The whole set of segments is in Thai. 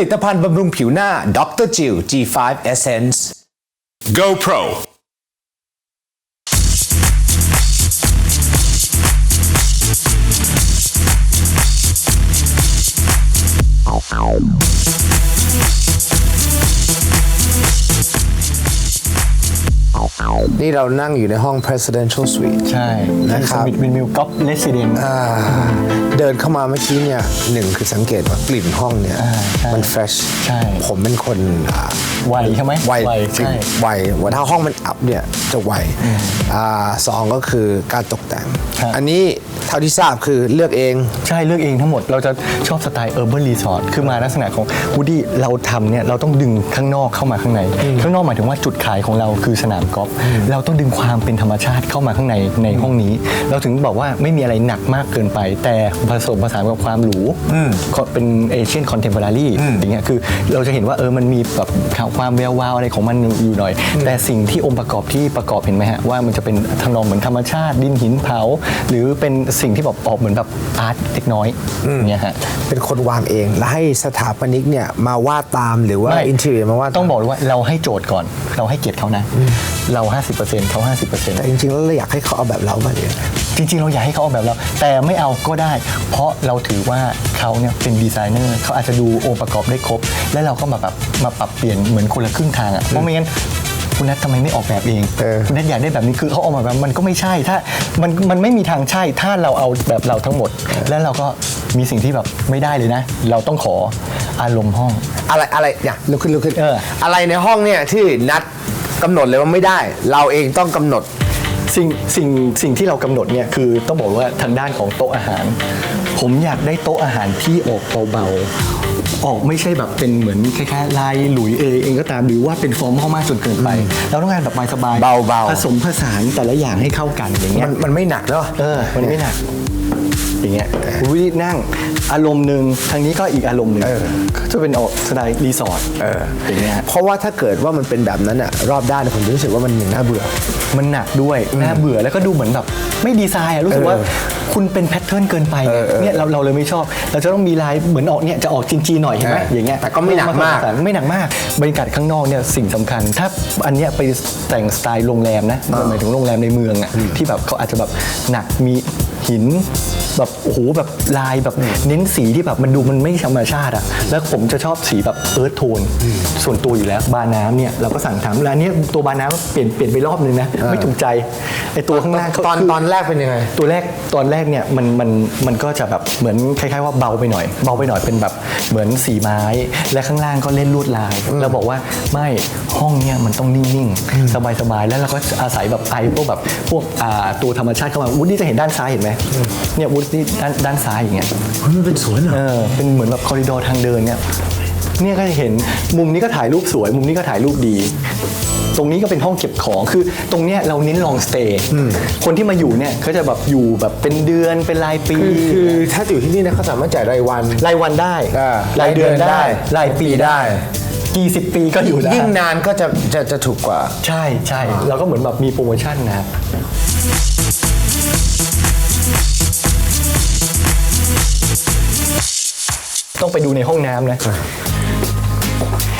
ลิตภัณฑ์บำรุงผิวหน้า Dr. Jill G5 Essence GoPro นี่เรานั่งอยู่ในห้อง presidential suite ใช่นะครับวินมิลก๊อปเลสซิเดนอ่าเดินเข้ามาเมื่อกี้เนี่ยหนึ่งคือสังเกตว่ากลิ่นห้องเนี่ยอ่าใช่มัน fresh ใช่ผมเป็นคนอ่าไวใช่ไหมไวไวจริงใช่ไวว่าถ้าห้องมันอับเนี่ยจะไวอ่าสองก็คือการตกแต่ง ครับ อันนี้เท่าที่ทราบคือเลือกเอง ใช่เลือกเองทั้งหมดเราจะชอบสไตล์ urban resort คือมาลักษณะของวูดี้เราทำเนี่ยเราต้องดึงข้างนอกเข้ามาข้างใน ข้างนอกหมายถึงว่าจุดขายของเราคือสนามกอล์ฟเราต้องดึงความเป็นธรรมชาติเข้ามาข้างในในห้องนี้ เราถึงบอกว่าไม่มีอะไรหนักมากเกินไป แต่ผสมผสานกับความหรูก็เป็นเอเชียนคอนเทม o r รารีอย่างเงี้ยคือเราจะเห็นว่าเออมันมีแบบความแวววาวอะไรของมันอยู่หน่อย แต่สิ่งที่องค์ประกอบที่ประกอบเห็นไหมฮะว่ามันจะเป็นทำนองเหมือนธรรมชาติดินหินเผาหรือเป็นสิ่งที่แบบออกเหมือนแบบอาร์ตเล็กน้อยอย่างเงี้ยฮะเป็นคนวางเองแล้วให้สถาปนิกเนี่ยมาวาดตามหรือว่าไม่อินเทอร์เนียมาวาดต้องบอกเลยว่าเราให้โจทย์ก่อน เราให้เกียรติเขานะ เรา 50%เขาแต่50%จริงๆแล้วเราอยากให้เขาเอาแบบเรามาเลยจริงๆ เราอยากให้เขาเอาแบบเรา แต่ไม่เอาก็ได้ เพราะเราถือว่าเขาเนี่ยเป็นดีไซเนอร์เขาอาจจะดูองค์ประกอบได้ครบ แล้วเราก็มาแบบมาปรับเปลี่ยนเหมือนคนละครึ่งทางอะเพราะไม่งั้น คุณนัททำไมไม่ออกแบบเองเออ คุณนัทอยากได้แบบนี้คือเขาออกมาแบบมันก็ไม่ใช่ถ้ามันมันไม่มีทางใช่ถ้าเราเอาแบบเราทั้งหมด แล้วเราก็มีสิ่งที่แบบไม่ได้เลยนะ เราต้องขออารมณ์ห้อง อะไรอะไรอย่าลุกขึ้นลุกขึ้นเออ อะไรในห้องเนี่ยที่นัดกำหนดเลยว่าไม่ได้ เราเองต้องกำหนด สิ่งสิ่งสิ่งที่เรากำหนดเนี่ยคือต้องบอกว่าทางด้านของโต๊ะอาหาร ผมอยากได้โต๊ะอาหารที่ออกเบาๆ ออกไม่ใช่แบบเป็นเหมือนคล้ายๆลายหลุยเองเองก็ตามหรือว่าเป็นฟอร์มเข้ามากจนเกินไปเราต้องการแบบสบายๆเบาๆผสมผสานแต่ละอย่างให้เข้ากันอย่างเงี้มัยนมันไม่หนักเนาะเออมันไม่หนักอย่างเงี้ยวินั่งอารมณ์หนึ่งทางนี้ก็อีกอารมณ์หนึ่งก็จะเป็นออกสไตล์รีสอร์ทอย่างเงี้ยเพราะว่าถ้าเกิดว่ามันเป็นแบบนั้นอะรอบด้านเนี่ยผมจะรู้สึกว่ามันอย่างน่าเบื่อ มันหนักด้วยน่าเบื่อแล้วก็ดูเหมือนแบบไม่ดีไซน์อะรู้สึกว่าเออ คุณเป็นแพทเทิร์นเกินไปเออเออเนี่ยเราเราเลยไม่ชอบ เราจะต้องมีลายเหมือนออกเนี่ยจะออกจีนๆหน่อยเห็นไหมเอออย่างเงี้ยแต่ก็ไม่หนักมากไม่หนักมากบรรยากาศข้างนอกเนี่ยสิ่งสำคัญ ถ้าอันเนี้ยไปแต่งสไตล์โรงแรมนะหมายถึงโรงแรมในเมืองอะที่แบบเขาอาจจะแบบหนักมีหิน แบบโอ้โหแบบลายแบบเน้นสีที่แบบมันดูมันไม่ธรรมชาติอะแล้วผมจะชอบสีแบบเอิร์ธโทนส่วนตัวอยู่แล้วบาร์น้ำเนี่ยเราก็สั่งทำแล้วอันเนี้ยตัวบาร์น้ำเปลี่ยนเปลี่ยนไปรอบนึงนะไม่ถูกใจไอตัวข้างล่างเขาตอนคือตอนแรกเป็นยังไง ตัวแรกตอนแรกเนี่ยมันมันมันก็จะแบบเหมือนคล้ายๆว่าเบาไปหน่อย เบาไปหน่อยเป็นแบบเหมือนสีไม้ และข้างล่างก็เล่นลวดลายเราบอกว่าไม่ห้องเนี่ยมันต้องนิ่งๆสบายๆแล้วเราก็อาศัยแบบไอพวกแบบพวกอ่าตัวธรรมชาติเข้ามาวุฒินี่จะเห็นด้านซ้ายเห็นไหมเนี่ยวุฒินี่ด้านด้านซ้ายอย่างเงี้ยมันเป็นสวนเหรอเออเป็นเหมือนแบบคอริดอร์ทางเดินเนี่ยเนี่ยก็จะเห็นมุมนี้ก็ถ่ายรูปสวย มุมนี้ก็ถ่ายรูปดี ตรงนี้ก็เป็นห้องเก็บของคือตรงเนี้ยเราเน้นลองสเตย์คนที่มาอยู่เนี่ยเขาจะแบบอยู่แบบเป็นเดือนเป็นรายปี คือคือถ้าอยู่ที่นี่นะเขาสามารถจ่ายรายวัน รายวันได้ อ่ารายเดือนรายเดือนได้ได้ รายปีได้ กี่สิบปีก็อยู่ได้ยิ่งนานก็จะจะจะถูกกว่า ใช่ใช่เราก็เหมือนแบบมีโปรโมชั่นนะครับ ต้องไปดูในห้องน้ำนะ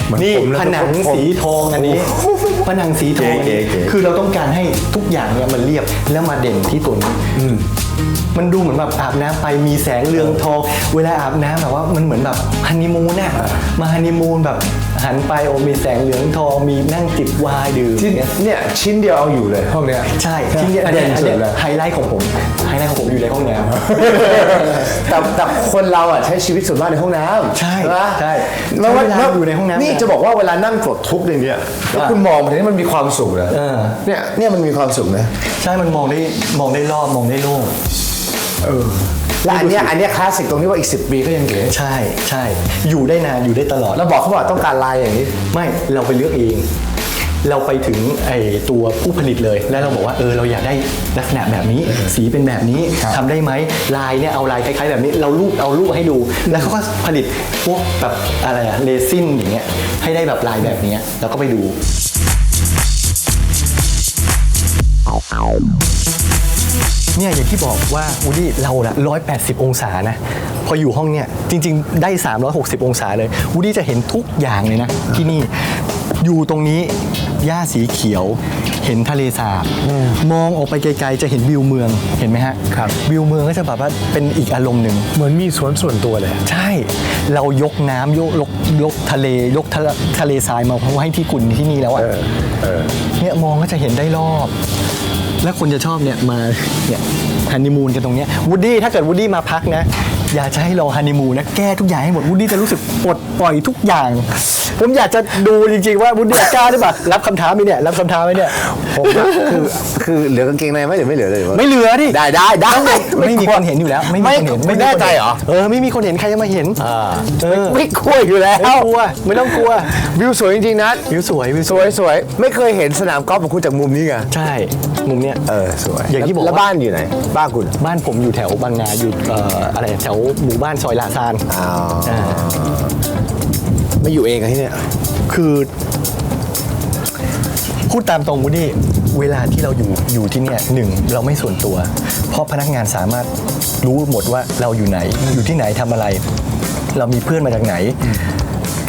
เหมือนนี่ผมเลยผนังผมผม สีทองอันนี้ ผนังสีทองอันนี้เก๋ๆคือเราต้องการให้ทุกอย่างเนี่ยมันเรียบแล้วมาเด่นที่ตัวนี้ มันดูเหมือนแบบอาบน้ำไปมีแสงเรืองทองเวลาอาบน้ำแบบว่ามันเหมือนแบบฮันนีมูนน่ะมาฮันนีมูนแบบหันไปโอ้มีแสงเหลืองทองมีนั่งจิบไวน์ดื่มที่เนี่ยเนี่ยชิ้นเดียวเอาอยู่เลยห้องเนี้ยใช่ที่เนี่ยอันเด่เนี้ยนอันสุเนี้ดยเลยไฮไลท์ของผมไฮไลท์ของผมอยู่ในห้องน้ำแต่แต่คนเราอะใช้ชีวิตส่วนมากในห้องน้ำใช่ไหมใช่แล้วว่าใช้เวลาอยู่ในห้องน้ำนี่เนี่ยจะบอกว่าเวลานั่งปลดทุกข์อย่างเนี้ยแล้วคุณมองมันนี่มันมีความสุขนะเออเนี่ยเนี่ยมันมีความสุขนะใช่มันมองได้มองได้รอบมองได้โล่ง และอันเนี้ยอันเนี้ยคลาสสิกตรงที่ว่าอีก 10 ปีก็ยังเก๋ใช่ใช่อยู่ได้นานอยู่ได้ตลอดเราบอกเขาบอกต้องการลายอย่างนี้ ไม่เราไปเลือกเอง เราไปถึงไอ้ตัวผู้ผลิตเลย แล้วเราบอกว่าเออเราอยากได้ลักษณะแบบนี้ สีเป็นแบบนี้ครับทำได้ไหมลายเนี่ยเอาลายคล้ายๆแบบนี้ เรารูปเอารูปให้ดู แล้วเขาก็ผลิตพวกแบบอะไรอะเรซินอย่างเงี้ยให้ได้แบบลายแบบเนี้ยแล้วก็ไปดู เนี่ยอย่างที่บอกว่าอูดี้เราละ180 องศานะ พออยู่ห้องเนี่ยจริง ๆ ได้ 360 องศาเลยอูดี้จะเห็นทุกอย่างเลยนะที่นี่อยู่ตรงนี้หญ้าสีเขียว เห็นทะเลสาบมองออกไปไกลๆ จะเห็นวิวเมืองเห็นไหมฮะครับวิวเมืองก็จะแบบว่าเป็นอีกอารมณ์หนึ่ง เหมือนมีสวนส่วนตัวเลย ใช่ เรายกน้ำยกยกยกทะเลยกทะเลทะเลทรายมาไว้ที่คุณที่นี่แล้วอะเออเออเนี่ยมองก็จะเห็นได้รอบ และคนจะชอบเนี่ยมาเนี่ยฮันนีมูนกันตรงเนี้ยวูดดี้ถ้าเกิดวูดดี้มาพักนะ อยากจะให้เราฮันนีมูนนะแก้ทุกอย่างให้หมดวูดดี้จะรู้สึกปลดปล่อยทุกอย่าง ผมอยากจะดูจริงๆว่าวูดดี้กล้าหรือเปล่ารับคำท้าไหมเนี่ยรับคำท้าไหมเนี่ยผมว่าคือคือเหลือกางเกงในไหมหรือไม่เหลือเลยวะไม่เหลือดิได้ได้ได้ไม่มีคนเห็นอยู่แล้ว ไม่มีคนเห็นไม่มีแน่คนใจเนเหรอเออไม่มีคนเห็นใครจะมาเห็นอ่าเออไม่กลัวอยู่แล้วไม่กลัวไม่ต้องกลัววิวสวยจริงๆนะวิวสวยวิวสวยสวยไม่เคยเห็นสนามกอล์ฟของคุณจากมุมนี้ไงใช่มุมเนี้ยเออสวยอย่างที่บอกแล้วว่าบ้านอยู่ไหนบ้านคุณบ้านผมอยู่แถวบางนาอยู่เอ่ออะไรแถวหมู่บ้านซอยลาซานอ๋ออ่าไม่อยู่เองกันที่เนี่ย คือพูดตามตรงวูดดี้เวลาที่เราอยู่อยู่ที่เนี่ยหนึ่งเราไม่ส่วนตัว เพราะพนักงานสามารถรู้หมดว่าเราอยู่ไหน อยู่ที่ไหนทำอะไร เรามีเพื่อนมาจากไหน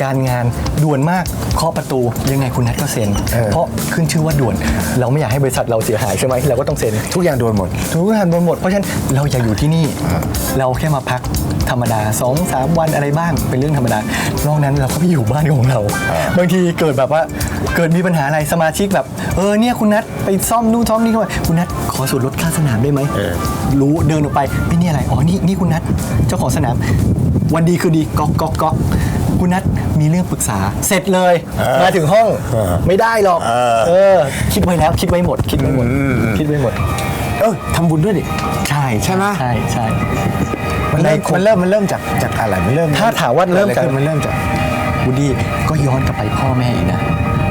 การงานด่วนมากเคาะประตูยังไงคุณนัทก็เซ็น เออ เพราะขึ้นชื่อว่าด่วน เราไม่อยากให้บริษัทเราเสียหายใช่ไหมเราก็ต้องเซ็น ทุกอย่างโดนหมด ทุกงานโดนหมดเพราะฉะนั้นเราอยากอยู่ที่นี่ เราแค่มาพักธรรมดา2อสามวันอะไรบ้างเป็นเรื่องธรรมดานอกนั้นเราก็ไปอยู่บ้านของเรา บางทีเกิดแบบว่าเกิดมีปัญหาอะไรสมาชิกแบบ เออเนี่ยคุณนัทไปซ่อมนู่นซ่อมนี่เข้ามาคุณนัทขอส่วนลดค่าสนามได้ไหมเออ รู้เดินออกไปไอ้นี่อะไรอ๋อนี่นี่คุณนัทเจ้าของสนาม วันดีคือดีก๊อกก๊อกก๊อก คุณนัทมีเรื่องปรึกษา เสร็จเลย มาถึงห้องไม่ได้หรอกเออ คิดไว้แล้วคิดไว้หมด คิดไว้หมดคิดไว้หมด เออทำบุญด้วยดิใช่ใช่ไหมใช่ใช่มันเริ่มมันเริ่มมันเริ่มจากจากอะไรมันเริ่ม ถ้าถามว่าเริ่มจากกิดอะไขึ้นมันเริ่มจากวูดดี้ก็ย้อนกลับไปพ่อแม่อีกนะ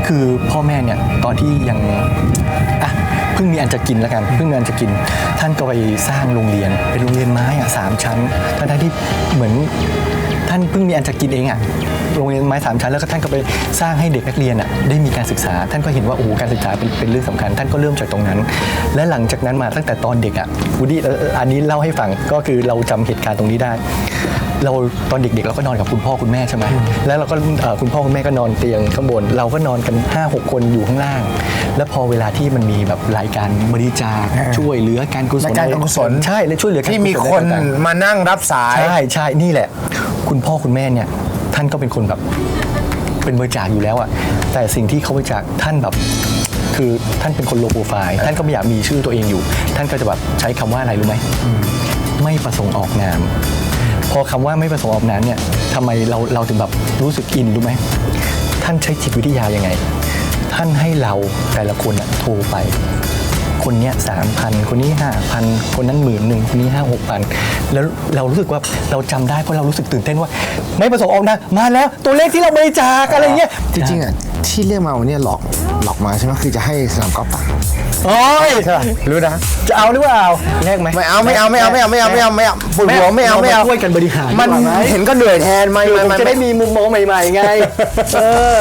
คือพ่อแม่เนี่ยตอนที่ยังอะเพิ่งมีอันจะกินแล้วกันเพิ่งมีอันจะกิน ท่านก็ไปสร้างโรงเรียน เป็นโรงเรียนไม้อะสามชั้นท่านที่เหมือนท่านเพิ่งมีอันจะกินเองอะโรงเรียนไม้สามชั้นแล้วก็ท่านก็ไปสร้างให้เด็กนักเรียนอะได้มีการศึกษา ท่านก็เห็นว่าโอ้โหการศึกษาเป็นเป็นเรื่องสำคัญ ท่านก็เริ่มจากตรงนั้น และหลังจากนั้นมาตั้งแต่ตอนเด็กอะวูดี้อันนี้เล่าให้ฟังก็คือเราจำเหตุการณ์ตรงนี้ได้ เราตอนเด็กๆเราก็นอนกับคุณพ่อคุณแม่ใช่ไหมแล้วเราก็เอ่อคุณพ่อคุณแม่ก็นอนเตียงข้างบน เราก็นอนกัน 5 6 คนอยู่ข้างล่าง แล้วพอเวลาที่มันมีแบบรายการบริจาคช่วยเหลือการกุศลรายการการกุศล ใช่และช่วยเหลือการที่มีกุศลคนต่างๆ มานั่งรับสาย ใช่ใช่นี่แหละ คุณพ่อคุณแม่เนี่ย ท่านก็เป็นคนแบบเป็นบริจาคอยู่แล้วอะแต่สิ่งที่เขาบริจาคท่านแบบ คือท่านเป็นคนโลโปรไฟล์ท่านก็ไม่อยากมีชื่อตัวเองอยู่ ท่านก็จะแบบใช้คำว่าอะไรรู้ไหม ไม่ประสงค์ออกนาม พอคำว่าไม่ประสงค์ออกนามเนี่ยทำไมเราเราถึงแบบรู้สึกอินรู้ไหมท่านใช้จิตวิทยายังไง ท่านให้เราแต่ละคนอะโทรไป คนเนี้ยสามพันคนนี้ห้าพันคนนั้นหมื่นหนึ่งคนนี้ห้าหกพันแล้วเรารู้สึกว่าเราจำได้เพราะเรารู้สึกตื่นเต้นว่า ไม่ประสงค์ออกนะมาแล้วตัวเลขที่เราบริจาคอะไรเงี้ยจริงๆอะที่เรียกมาวันนี้หลอกหลอกมาใช่ไหมคือจะให้สนามกอล์ฟตังค์โอ้ยใช่ป่ะรู้นะ จะเอาหรือเปล่าแลกไหมไม่เอาไม่เอาไม่เอาไม่เอาไม่เอาไม่เอาไม่เอาปวดหัวไม่เอาไม่เอา ช่วยกันบริหารมันดีกว่าไหเห็นก็เหนื่อยแทนมันคือมันผมมันจะได้มีมุมมองใหม่ๆไง เออ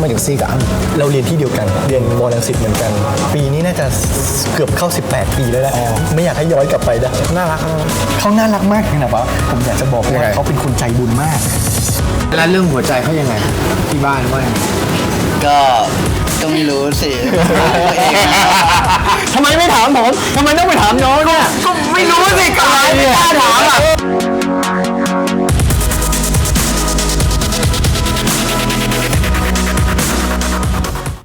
ำไมถึงซีกับอ้ำเราเรียนที่เดียวกัน เรียนมอลังสิตเหมือนกัน ปีนี้น่าจะเกือบเข้า 18 ปีแล้วแหละไม่อยากให้ย้อนกลับไปนะน่ารักมากเขาน่ารักมากนะว่าผมอยากจะบอกยังว่าไงเขาเป็นคนใจบุญมาก แล้วเรื่องหัวใจเขายังไง ที่บ้านว่ายังไงก็ก็ไม่รู้สิตัวเองนะทำไมไม่ถามผมทำไมต้องไปถามน้องเนี่ยก็ไม่รู้สิ